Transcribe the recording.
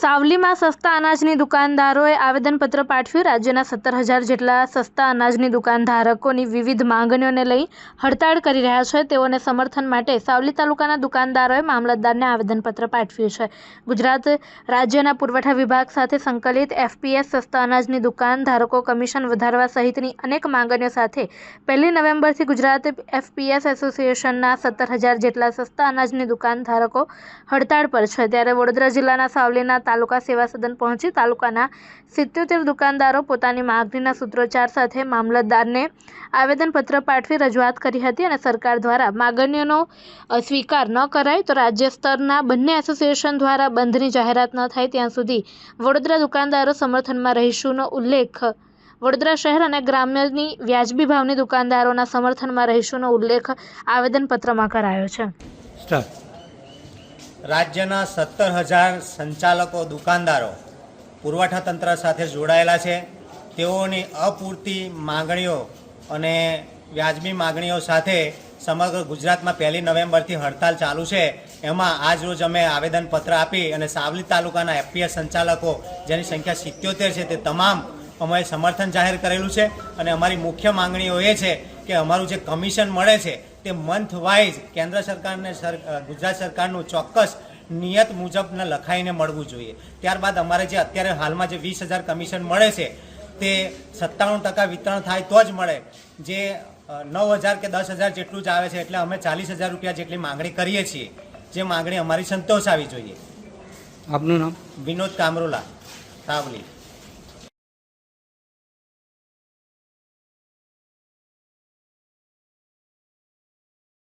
સાવલીમાં સસ્તા અનાજની દુકાનદારોએ આવેદનપત્ર પાઠવ્યું. રાજ્યના સત્તર હજાર જેટલા સસ્તા અનાજની દુકાનધારકોની વિવિધ માંગણીઓને લઈ હડતાળ કરી રહ્યા છે. તેઓને સમર્થન માટે સાવલી તાલુકાના દુકાનદારોએ મામલતદારને આવેદનપત્ર પાઠવ્યું છે. ગુજરાત રાજ્યના પુરવઠા વિભાગ સાથે સંકલિત એફપીએસ સસ્તા અનાજની દુકાન ધારકો કમિશન વધારવા સહિતની અનેક માંગણીઓ સાથે પહેલી નવેમ્બરથી ગુજરાત એફપીએસ એસોસિએશનના સત્તર હજાર જેટલા સસ્તા અનાજની દુકાન ધારકો હડતાળ પર છે. ત્યારે વડોદરા જિલ્લાના સાવલીના તાલુકા સેવા સદન પહોંચી તાલુકાના સિત્યોતેર દુકાનદારો પોતાની માગણીના સૂત્રોચ્ચાર સાથે મામલતદારને આવેદનપત્ર પાઠવી રજૂઆત કરી હતી અને સરકાર દ્વારા માગણીઓનો સ્વીકાર ન કરાય તો રાજ્ય સ્તરના બંને એસોસિએશન દ્વારા બંધની જાહેરાત ન થાય ત્યાં સુધી વડોદરા દુકાનદારો સમર્થનમાં રહીશુંનો ઉલ્લેખ. વડોદરા શહેર અને ગ્રામ્યની વ્યાજબી ભાવની દુકાનદારોના સમર્થનમાં રહીશુંનો ઉલ્લેખ આવેદનપત્રમાં કરાયો છે. રાજ્યના સત્તર હજાર સંચાલકો દુકાનદારો પુરવઠા તંત્ર સાથે જોડાયેલા છે. તેઓની અપૂરતી માગણીઓ અને વ્યાજબી માગણીઓ સાથે સમગ્ર ગુજરાતમાં પહેલી નવેમ્બરથી હડતાલ ચાલુ છે. એમાં આજ રોજ અમે આવેદનપત્ર આપી અને સાવલી તાલુકાના એફપીએસ સંચાલકો, જેની સંખ્યા સિત્યોતેર છે, તે તમામ અમે સમર્થન જાહેર કરેલું છે. અને અમારી મુખ્ય માંગણીઓ એ છે કે અમારું જે કમિશન મળે છે તે મંથ વાઇઝ કેન્દ્ર સરકારને સર ગુજરાત સરકારનું ચોક્કસ નિયત મુજબને લખાઈને મળવું જોઈએ. ત્યારબાદ અમારે જે અત્યારે હાલમાં જે વીસ હજાર કમિશન મળે છે તે સત્તાણું ટકા વિતરણ થાય તો જ મળે. જે નવ હજાર કે દસ હજાર જેટલું જ આવે છે એટલે અમે ચાલીસ હજાર રૂપિયા જેટલી માંગણી કરીએ છીએ. જે માંગણી અમારી સંતોષાવી જોઈએ. આપનું નામ? વિનોદ કામરોલા સાવલી